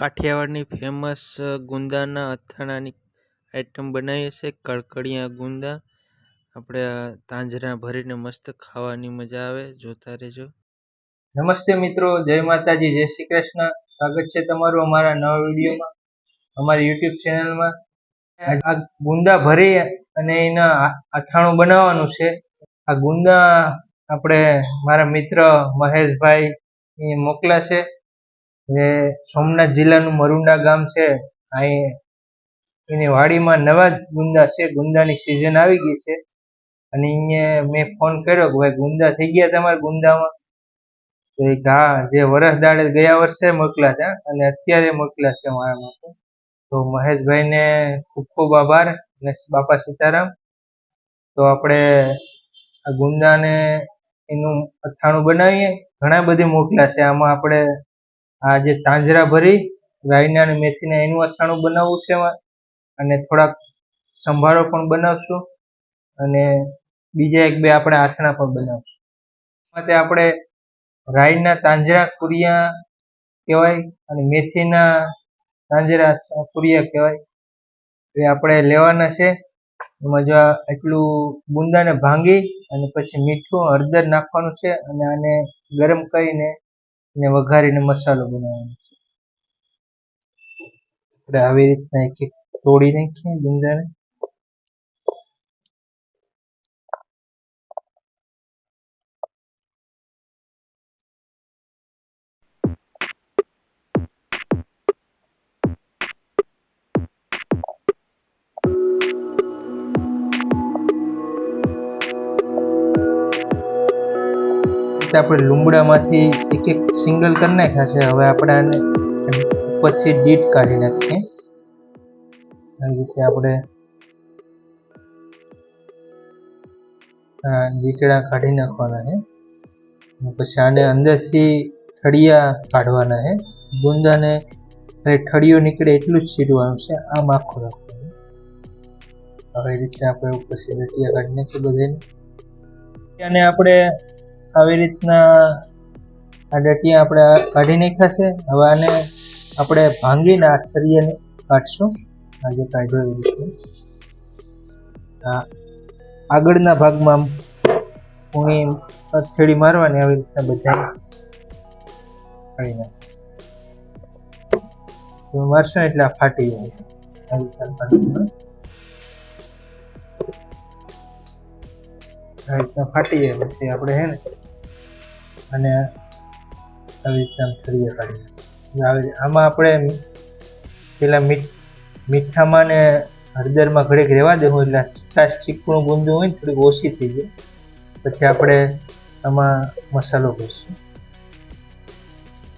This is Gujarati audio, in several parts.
કાઠિયાવાડની ફેમસ ગુંદાના અથાણાની આઈટમ બનાવીએ છે કડકડિયા ગુંદા. આપણે તાંજરા ભરીને મસ્ત ખાવાની મજા આવે. જોતા રહેજો. નમસ્તે મિત્રો, જય માતાજી, જય શ્રી કૃષ્ણ. સ્વાગત છે તમારું અમારા નવા વિડીયોમાં, અમારી યુટ્યુબ ચેનલમાં. આ ગુંદા ભરી અને એના અથાણું બનાવવાનું છે. આ ગુંદા આપણે મારા મિત્ર મહેશભાઈ મોકલા છે. જે સોમનાથ જિલ્લાનું મરુંડા ગામ છે. અહીં એની વાડીમાં નવા જ ગુંદા છે. ગુંદાની સિઝન આવી ગઈ છે. અને અહીંયા મેં ફોન કર્યો કે ભાઈ ગુંદા થઈ ગયા તમારા ગુંદામાં? તો એ હા, જે વરસ દાડે ગયા વર્ષે મોકલા હતા અને અત્યારે મોકલ્યા છે મારા માટે. તો મહેશભાઈને ખૂબ ખૂબ આભાર અને બાપા સીતારામ. તો આપણે આ ગુંદાને એનું અથાણું બનાવીએ. ઘણા બધી મોકલ્યા છે. આમાં આપણે આ જે તાંજરા ભરી રાયના અને મેથીના એનું અથાણું બનાવવું છે અને થોડાક સંભારો પણ બનાવશું અને બીજા એક બે આપણે આથણા પણ બનાવશું. માટે આપણે રાઈના તાંજરા કુરિયા કહેવાય અને મેથીના તાંજરા કુરિયા કહેવાય. એ આપણે લેવાના છે. એમાં જો એટલું ગુંદાને ભાંગી અને પછી મીઠું હળદર નાખવાનું છે અને આને ગરમ કરીને એને વઘારીને મસાલો બનાવવાનો છે. આપણે આવી રીતના એક એક તોડી નાખીએ ગુંદાને. રીતે આપણે લીમડામાંથી એક એક સિંગલ કરી નાખ્યા છે. હવે આપણે આને ઉપરથી ડીટ કાઢી નાખીએ. આવી રીતે આપણે દીકડા કાઢી નાખવાના છે. પછી આને અંદરથી ઠળિયા કાઢવાના છે. ગુંદાને ઠળિયો નીકળે એટલું જ સીડવાનું છે. આમ આખું રાખવાનું. આવી રીતે આપણે ઉપરથી રટિયા કાઢી નાખીએ બધાને. અને આપણે આવી રીતના આ ડટિયા આપણે કાઢી નાખ્યા છે. હવે આને આપણે ભાંગીને આ ઠળિયાને કાઢશું. આ જે કાઢ્યો એવી રીતે. આગળના ભાગમાં પૂણી હથેળી મારવાની આવી રીતના બધા કાઢી નાખ મારશો એટલે આ ફાટી જાય. ફાટી જાય પછી આપણે હે ને અને આવી રીતના છરીએ કાઢી આવી આમાં આપણે પેલા મીઠ મીઠામાં ને હળદરમાં ઘડીક રહેવા દેવું એટલે ચીકાશ ચીકણું ગુંદું હોય ને થોડીક ઓછી થઈ જાય. પછી આપણે આમાં મસાલો ભરશું.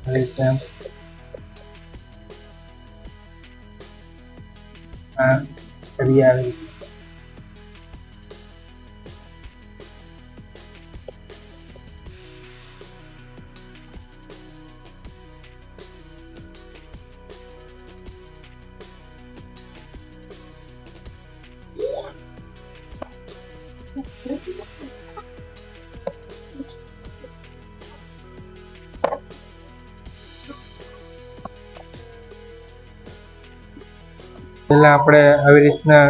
આવી રીતે આમ. આ ઠળિયા આવી પહેલા આપણે આવી રીતના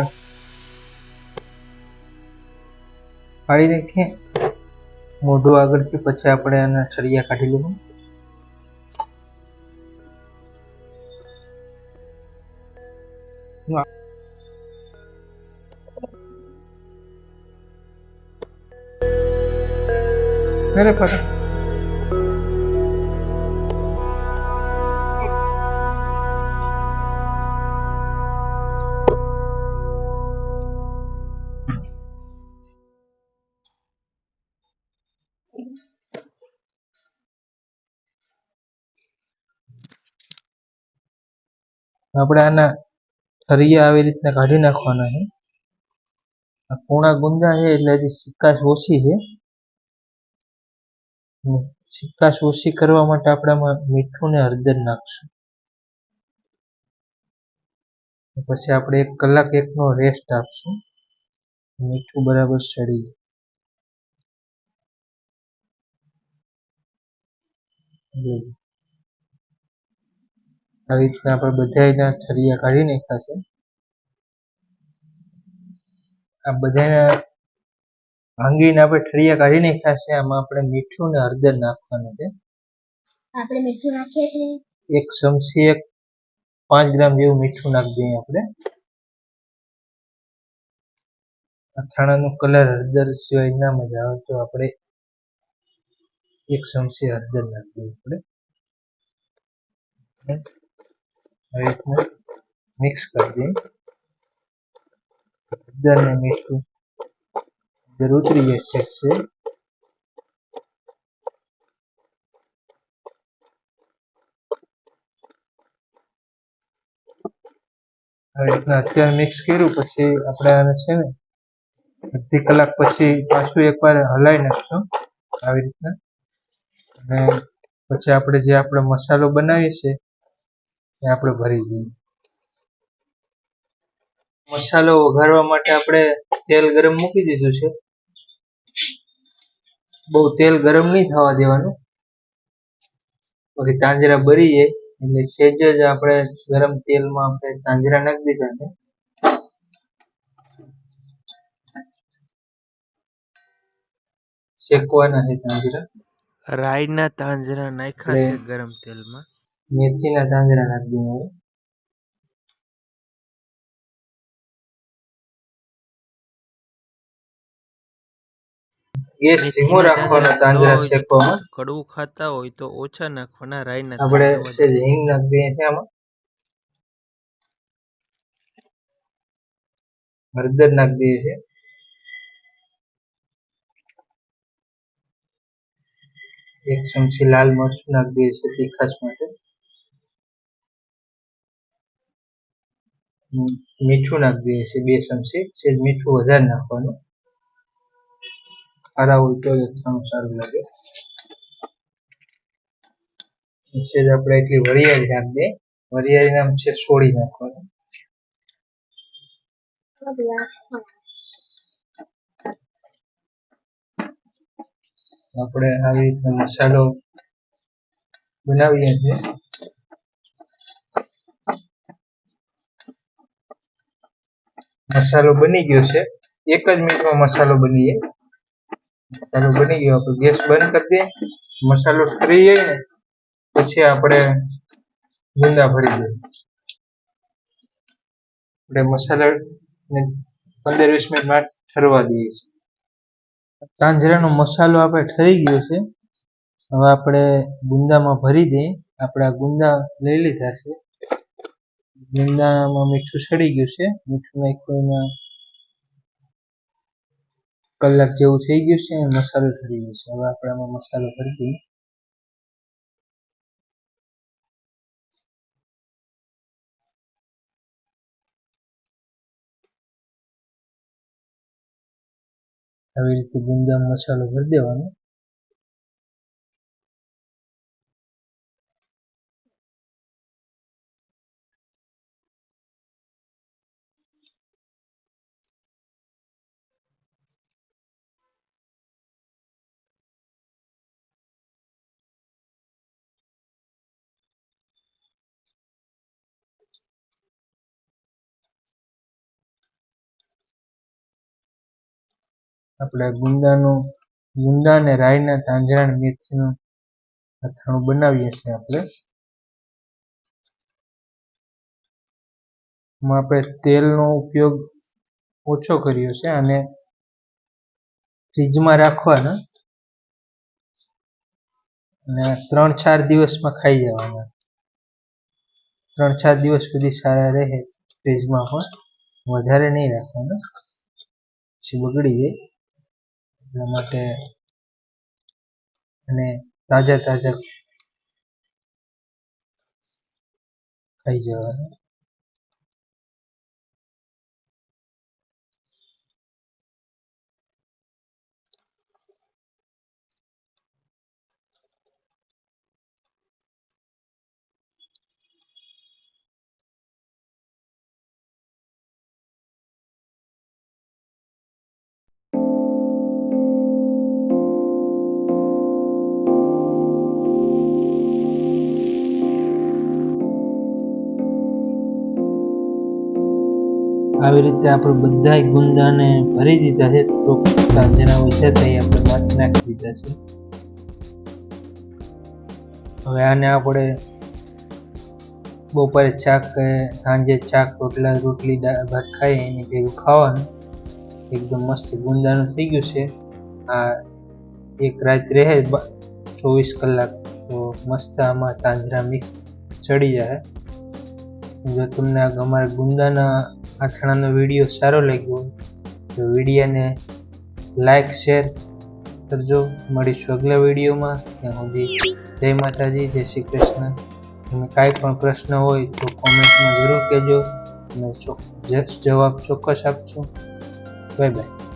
પાડી નાખીએ. મોઢું આગળથી પછી આપણે એના છરિયા કાઢી લેવું અરે ફટા આપણે આના ઠળિયા આવી રીતના કાઢી નાખવાના છે. આ પૂણા ગુંદા છે એટલે હજી સિકાશ ઓછી છે. સિક્કાશ ઓછી કરવા માટે આપણે આમાં મીઠું ને હળદર નાખશું. પછી આપણે એક કલાક એકનો રેસ્ટ આપશું. મીઠું બરાબર સડી જાય. આવી રીતના આપણે બધા ઠળિયા કાઢી નાખ્યા છે. આ બધા ભાંગીને આપણે ઠળિયા કાઢી નાખ્યા છે. આમાં આપણે મીઠું ને હળદર નાખવાનું છે. આપણે મીઠું નાખીએ છીએ. એક ચમચી એક પાંચ ગ્રામ જેવું મીઠું નાખી દઈએ આપણે. અથાણાનો કલર હળદર સિવાય ના મજા આવે તો આપણે એક ચમચી હળદર નાખી દઈએ આપણે. આવી રીતના મિક્સ કરી દઈએ. હળદર ને મીઠું હળદર ઉતરી જશે છે આવી રીતના અત્યારે મિક્સ કર્યું, પછી આપણે આને છે ને અડધી કલાક પછી પાછું એકવાર હલાવી નાખશું આવી રીતના. અને પછી આપણે જે આપણે મસાલો બનાવીએ છીએ એ આપણે ભરી દઈએ. મસાલો વઘારવા માટે આપણે તેલ ગરમ મૂકી દીધું છે. બહુ તેલ ગરમ નહીં થવા દેવાનું. પછી તાંજરા બરી જાય એટલે સહેજ જ આપણે ગરમ તેલમાં આપણે તાંજરા નાખી દીધા છે. શેકવાના છે તાંજરા. રાઈના તાંજરા નાખ્યા છે ગરમ તેલમાં. નાખી દઈએ હવે ગેસ ધીમો રાખવાનો તાંજરા ન શેકવામાં કડવું ખાતા હોય તો ઓછા નાખવાના આપણે વધારે. હિંગ નાખી દઈએ છીએ આમાં હળદર નાખ દઈએ છે એક ચમચી લાલ મરચું નાખ દઈએ છીએ તીખાશ માટે મીઠું નાખી દઈએ છીએ, બે ચમચી. છે મીઠું વધારે નાખવાનું. ખારા તો અથાણું સારું લાગે. છે આપણે એટલી વરિયાળી નાખી દઈએ. વરિયાળી નામ છે છોડી નાખવાનું. આપણે આવી રીતના મસાલો બનાવીએ છીએ. મસાલો બની ગયો છે. એક જ મિનિટમાં મસાલો બની જાય. બની ગયો. આપણે ગેસ બંધ કરી દઈએ. મસાલો ઠરી જાય ને, પછી આપણે ગુંદા ભરી દઈએ. આપણે મસાલાને પંદર વીસ મિનિટ માટે ઠરવા દઈએ છીએ. તાંજરાનો મસાલો આપણે ઠરી ગયો છે. હવે આપણે ગુંદામાં ભરી દઈએ. આપણે ગુંદા લઈ લીધા છે. ગુંદામાં મીઠું સડી ગયું છે. મીઠું નાખ્યું એમાં કલાક જેવું થઈ ગયું છે મસાલો ઠરી ગયો છે. હવે આપણે આમાં મસાલો ભરી દઈએ. આવી રીતે ગુંદામાં મસાલો ભરી દેવાનો. આપણે ગુંદાનું, ગુંદા અને રાઈના તાંજરા અને મેથીનું અથાણું બનાવીએ છીએ આપણે. એમાં આપણે તેલનો ઉપયોગ ઓછો કર્યો છે અને ફ્રીજમાં રાખવાના. અને ત્રણ ચાર દિવસમાં ખાઈ જવાના. ત્રણ ચાર દિવસ સુધી સારા રહે ફ્રીજમાં પણ. વધારે નહીં રાખવાના. પછી બગડી જાય એટલા માટે અને તાજા તાજા ખાઈ જવાના. આવી રીતે આપણે બધા ગુંદાને ભરી દીધા છે. થોડુંક તાંજરા વધ્યા એ આપણે માછી નાખી દીધા છે. હવે આને આપણે બપોરે શાક સાંજે શાક, રોટલા, રોટલી ભાત ખાઈ એની ભેગું ખાવાનું. એકદમ મસ્ત ગુંદાનું થઈ ગયું છે. આ એક રાત રહે ચોવીસ કલાક તો મસ્ત આમાં તાંજરા મિક્સ ચડી જાય. જો તમને અમારા ગુંદાના આથણાનો વીડિયો સારો લાગ્યો હોય, તો વિડીયાને લાઈક શેર કરજો. મળીશું આગલા વિડીયોમાં. ત્યાં સુધી જય માતાજી, જય શ્રી કૃષ્ણ. તમે કાંઈ પણ પ્રશ્ન હોય તો કોમેન્ટમાં જરૂર કહેજો. અને જવાબ ચોક્કસ આપજો. Bye bye